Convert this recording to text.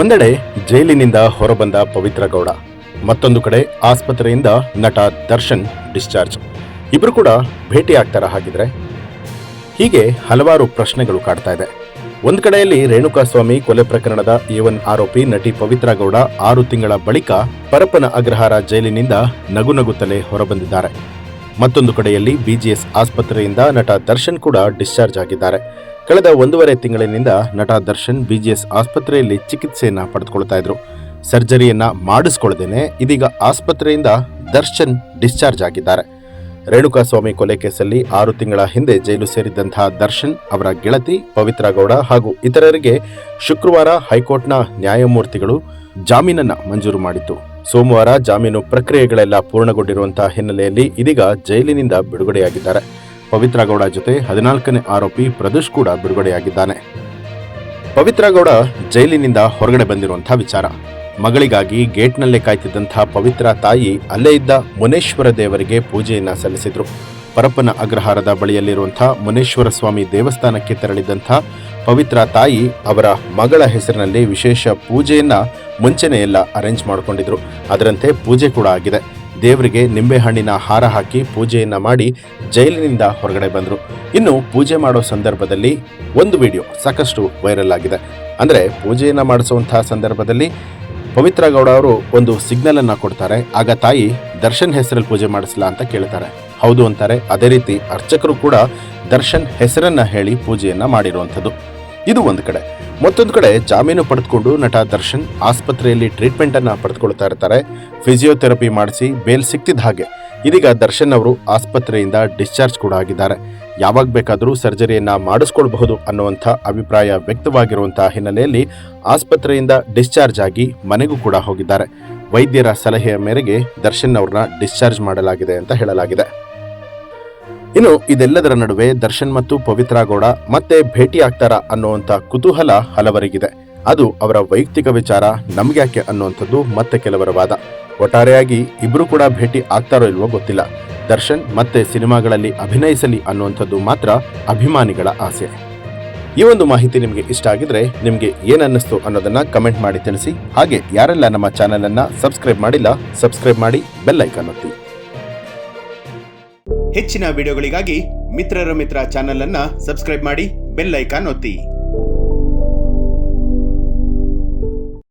ಒಂದೆಡೆ ಜೈಲಿನಿಂದ ಹೊರಬಂದ ಪವಿತ್ರ ಗೌಡ, ಮತ್ತೊಂದು ಕಡೆ ಆಸ್ಪತ್ರೆಯಿಂದ ನಟ ದರ್ಶನ್ ಡಿಸ್ಚಾರ್ಜ್. ಇಬ್ಬರು ಕೂಡ ಭೇಟಿ ಆಗ್ತಾರ ಹಾಗಿದ್ರೆ. ಹೀಗೆ ಹಲವಾರು ಪ್ರಶ್ನೆಗಳು ಕಾಡ್ತಾ ಇದೆ. ಒಂದು ಕಡೆಯಲ್ಲಿ ರೇಣುಕಾಸ್ವಾಮಿ ಕೊಲೆ ಪ್ರಕರಣದ ಏವನ್ ಆರೋಪಿ ನಟಿ ಪವಿತ್ರ ಗೌಡ ಆರು ತಿಂಗಳ ಬಳಿಕ ಪರಪ್ಪನ ಅಗ್ರಹಾರ ಜೈಲಿನಿಂದ ನಗು ನಗುತ್ತಲೇ ಹೊರಬಂದಿದ್ದಾರೆ. ಮತ್ತೊಂದು ಕಡೆಯಲ್ಲಿ ಬಿಜಿಎಸ್ ಆಸ್ಪತ್ರೆಯಿಂದ ನಟ ದರ್ಶನ್ ಕೂಡ ಡಿಸ್ಚಾರ್ಜ್ ಆಗಿದ್ದಾರೆ. ಕಳೆದ ಒಂದೂವರೆ ತಿಂಗಳಿನಿಂದ ನಟ ದರ್ಶನ್ ಬಿಜಿಎಸ್ ಆಸ್ಪತ್ರೆಯಲ್ಲಿ ಚಿಕಿತ್ಸೆಯನ್ನು ಪಡೆದುಕೊಳ್ತಾ ಇದ್ರು. ಸರ್ಜರಿಯನ್ನ ಮಾಡಿಸ್ಕೊಳ್ಳದೇನೆ ಇದೀಗ ಆಸ್ಪತ್ರೆಯಿಂದ ದರ್ಶನ್ ಡಿಸ್ಚಾರ್ಜ್ ಆಗಿದ್ದಾರೆ. ರೇಣುಕಾಸ್ವಾಮಿ ಕೊಲೆ ಕೇಸಲ್ಲಿ ಆರು ತಿಂಗಳ ಹಿಂದೆ ಜೈಲು ಸೇರಿದ್ದಂತಹ ದರ್ಶನ್, ಅವರ ಗೆಳತಿ ಪವಿತ್ರ ಗೌಡ ಹಾಗೂ ಇತರರಿಗೆ ಶುಕ್ರವಾರ ಹೈಕೋರ್ಟ್ನ ನ್ಯಾಯಮೂರ್ತಿಗಳು ಜಾಮೀನನ್ನ ಮಂಜೂರು ಮಾಡಿತು ಸೋಮವಾರ ಜಾಮೀನು ಪ್ರಕ್ರಿಯೆಗಳೆಲ್ಲ ಪೂರ್ಣಗೊಂಡಿರುವಂತಹ ಹಿನ್ನೆಲೆಯಲ್ಲಿ ಇದೀಗ ಜೈಲಿನಿಂದ ಬಿಡುಗಡೆಯಾಗಿದ್ದಾರೆ. ಪವಿತ್ರ ಗೌಡ ಜೊತೆ ಹದಿನಾಲ್ಕನೇ ಆರೋಪಿ ಪ್ರದೇಶ್ ಕೂಡ ಬಿಡುಗಡೆಯಾಗಿದ್ದಾನೆ. ಪವಿತ್ರ ಗೌಡ ಜೈಲಿನಿಂದ ಹೊರಗಡೆ ಬಂದಿರುವಂತಹ ವಿಚಾರ. ಮಗಳಿಗಾಗಿ ಗೇಟ್ನಲ್ಲೇ ಕಾಯ್ತಿದ್ದಂತಹ ಪವಿತ್ರ ತಾಯಿ ಅಲ್ಲೇ ಇದ್ದ ಮುನೇಶ್ವರ ದೇವರಿಗೆ ಪೂಜೆಯನ್ನ ಸಲ್ಲಿಸಿದ್ರು. ಪರಪ್ಪನ ಅಗ್ರಹಾರದ ಬಳಿಯಲ್ಲಿರುವಂತಹ ಮುನೇಶ್ವರ ಸ್ವಾಮಿ ದೇವಸ್ಥಾನಕ್ಕೆ ತೆರಳಿದ್ದಂಥ ಪವಿತ್ರ ತಾಯಿ ಅವರ ಮಗಳ ಹೆಸರಿನಲ್ಲಿ ವಿಶೇಷ ಪೂಜೆಯನ್ನ ಮುಂಚೆನೇ ಎಲ್ಲ ಅರೇಂಜ್ ಮಾಡಿಕೊಂಡಿದ್ರು. ಅದರಂತೆ ಪೂಜೆ ಕೂಡ ಆಗಿದೆ. ದೇವರಿಗೆ ನಿಂಬೆಹಣ್ಣಿನ ಹಾರ ಹಾಕಿ ಪೂಜೆಯನ್ನ ಮಾಡಿ ಜೈಲಿನಿಂದ ಹೊರಗಡೆ ಬಂದರು. ಇನ್ನು ಪೂಜೆ ಮಾಡೋ ಸಂದರ್ಭದಲ್ಲಿ ಒಂದು ವಿಡಿಯೋ ಸಾಕಷ್ಟು ವೈರಲ್ ಆಗಿದೆ. ಅಂದರೆ ಪೂಜೆಯನ್ನ ಮಾಡಿಸುವಂತಹ ಸಂದರ್ಭದಲ್ಲಿ ಪವಿತ್ರ ಗೌಡ ಅವರು ಒಂದು ಸಿಗ್ನಲ್ ಅನ್ನ ಕೊಡ್ತಾರೆ. ಆಗ ತಾಯಿ ದರ್ಶನ್ ಹೆಸರಲ್ಲಿ ಪೂಜೆ ಮಾಡಿಸಲ ಅಂತ ಕೇಳ್ತಾರೆ. ಹೌದು ಅಂತಾರೆ. ಅದೇ ರೀತಿ ಅರ್ಚಕರು ಕೂಡ ದರ್ಶನ್ ಹೆಸರನ್ನ ಹೇಳಿ ಪೂಜೆಯನ್ನ ಮಾಡಿರುವಂಥದ್ದು. ಇದು ಒಂದು ಕಡೆ. ಮತ್ತೊಂದು ಕಡೆ ಜಾಮೀನು ಪಡೆದುಕೊಂಡು ನಟ ದರ್ಶನ್ ಆಸ್ಪತ್ರೆಯಲ್ಲಿ ಟ್ರೀಟ್ಮೆಂಟ್ ಅನ್ನ ಪಡೆದುಕೊಳ್ತಾ ಇರ್ತಾರೆ. ಫಿಸಿಯೋಥೆರಪಿ ಮಾಡಿಸಿ ಬೇಲ್ ಸಿಕ್ತಿದ್ದ ಹಾಗೆ. ಇದೀಗ ದರ್ಶನ್ ಅವರು ಆಸ್ಪತ್ರೆಯಿಂದ ಡಿಸ್ಚಾರ್ಜ್ ಕೂಡ ಆಗಿದ್ದಾರೆ. ಯಾವಾಗ ಬೇಕಾದರೂ ಸರ್ಜರಿಯನ್ನ ಮಾಡಿಸ್ಕೊಳ್ಬಹುದು ಅನ್ನುವಂಥ ಅಭಿಪ್ರಾಯ ವ್ಯಕ್ತವಾಗಿರುವಂತಹ ಹಿನ್ನೆಲೆಯಲ್ಲಿ ಆಸ್ಪತ್ರೆಯಿಂದ ಡಿಸ್ಚಾರ್ಜ್ ಆಗಿ ಮನೆಗೂ ಕೂಡ ಹೋಗಿದ್ದಾರೆ. ವೈದ್ಯರ ಸಲಹೆಯ ಮೇರೆಗೆ ದರ್ಶನ್ ಅವ್ರನ್ನ ಡಿಸ್ಚಾರ್ಜ್ ಮಾಡಲಾಗಿದೆ ಅಂತ ಹೇಳಲಾಗಿದೆ. ಇನ್ನು ಇದೆಲ್ಲದರ ನಡುವೆ ದರ್ಶನ್ ಮತ್ತು ಪವಿತ್ರ ಗೌಡ ಮತ್ತೆ ಭೇಟಿ ಆಗ್ತಾರಾ ಅನ್ನುವಂಥ ಕುತೂಹಲ ಹಲವರಿಗಿದೆ. ಅದು ಅವರ ವೈಯಕ್ತಿಕ ವಿಚಾರ, ನಮ್ಗ್ಯಾಕೆ ಅನ್ನುವಂಥದ್ದು ಮತ್ತೆ ಕೆಲವರ ವಾದ. ಒಟ್ಟಾರೆಯಾಗಿ ಇಬ್ರು ಕೂಡ ಭೇಟಿ ಆಗ್ತಾರೋ ಇಲ್ವೋ ಗೊತ್ತಿಲ್ಲ. ದರ್ಶನ್ ಮತ್ತೆ ಸಿನಿಮಾಗಳಲ್ಲಿ ಅಭಿನಯಿಸಲಿ ಅನ್ನುವಂಥದ್ದು ಮಾತ್ರ ಅಭಿಮಾನಿಗಳ ಆಸೆ. ಈ ಒಂದು ಮಾಹಿತಿ ನಿಮಗೆ ಇಷ್ಟ ಆಗಿದ್ರೆ ನಿಮಗೆ ಏನನ್ನಿಸ್ತು ಅನ್ನೋದನ್ನ ಕಮೆಂಟ್ ಮಾಡಿ ತಿಳಿಸಿ. ಹಾಗೆ ಯಾರೆಲ್ಲ ನಮ್ಮ ಚಾನೆಲ್ ಅನ್ನ ಸಬ್ಸ್ಕ್ರೈಬ್ ಮಾಡಿಲ್ಲ, ಸಬ್ಸ್ಕ್ರೈಬ್ ಮಾಡಿ ಬೆಲ್ ಐಕಾನ್ ಒತ್ತಿ. ಹೆಚ್ಚಿನ ವಿಡಿಯೋಗಳಿಗಾಗಿ ಮಿತ್ರರ ಮಿತ್ರ ಚಾನೆಲ್ ಅನ್ನ ಸಬ್ಸ್ಕ್ರೈಬ್ ಮಾಡಿ ಬೆಲ್ ಐಕಾನ್ ಒತ್ತಿ.